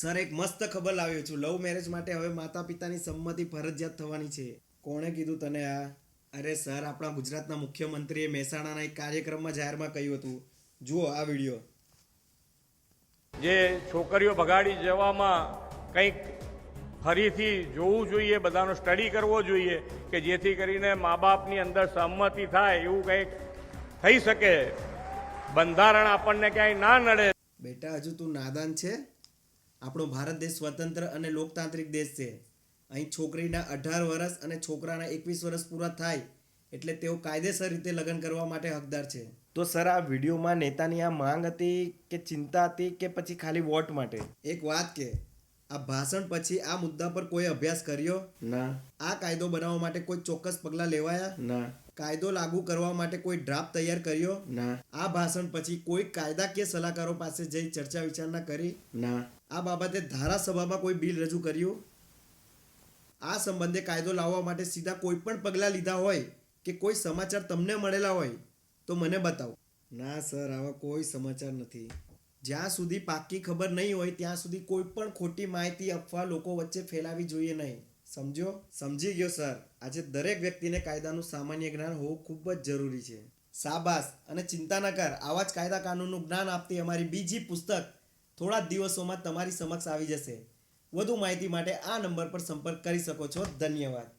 Sir એક મસ્ત ખબર લાવ્યો છું. લવ મેરેજ માટે હવે માતા પિતાની સંમતિ ફરજિયાત થવાની છે. કોણે કીધું તને આ? અરે સર આપણા ગુજરાતના મુખ્યમંત્રીએ મહેસાણાના એક કાર્યક્રમમાં જાહેરમાં કહ્યું હતું. જુઓ આ વીડિયો. જે છોકરીઓ બગાડી જવામાં કંઈક ફરીથી જોવું જોઈએ બધાનો સ્ટડી કરવો જોઈએ કે જેથી કરીને મા બાપની અંદર સંમતિ થાય એવું કંઈક થઈ શકે. બંધારણ આપણને ક્યાંય ના નડે. બેટા હજુ તું નાદાન છે? આપણો ભારત દેશ સ્વતંત્ર અને લોકતાંત્રિક દેશ છે. અહીં છોકરીના અઢાર વર્ષ અને છોકરાના એકવીસ વર્ષ પૂરા થાય એટલે તેઓ કાયદેસર રીતે લગ્ન કરવા માટે હકદાર છે. તો સર આ વિડીયોમાં નેતાની આ માંગ હતી કે ચિંતા હતી કે પછી ખાલી વોટ માટે? એક વાત કે આ ભાષણ પછી આ મુદ્દા પર કોઈ અભ્યાસ કર્યો? ના. આ કાયદો બનાવવા માટે કોઈ ચોક્કસ પગલાં લેવાયા? ના. કાયદો લાગુ કરવા માટે કોઈ ડ્રાફ્ટ તૈયાર કર્યો? ના. આ ભાષણ પછી કોઈ કાયદાકીય સલાહકારો પાસે જઈ ચર્ચા વિચારણા કરી? ના. આ બાબતે ધારાસભામાં કોઈ બિલ રજૂ કર્યું? આ સંબંધે કાયદો લાવવા માટે સીધા કોઈ પણ પગલાં લીધા હોય કે કોઈ સમાચાર તમને મળેલા હોય તો મને બતાવો. ના સર આવા કોઈ સમાચાર નથી. જ્યાં સુધી પાકી ખબર નહીં હોય, ત્યાં સુધી કોઈ પણ ખોટી માહિતી અફવા લોકો વચ્ચે ફેલાવી જોઈએ નહીં. સમજો? સમજી ગયો, સર. આજે દરેક વ્યક્તિને કાયદાનું સામાન્ય જ્ઞાન હોવું ખૂબ જ જરૂરી છે. સાબાસ અને ચિંતા ન કર. આવા જ કાયદા કાનૂનનું જ્ઞાન આપતી અમારી બીજી પુસ્તક થોડા દિવસોમાં તમારી સમક્ષ આવી જશે. વધુ માહિતી માટે આ નંબર પર સંપર્ક કરી શકો છો. ધન્યવાદ.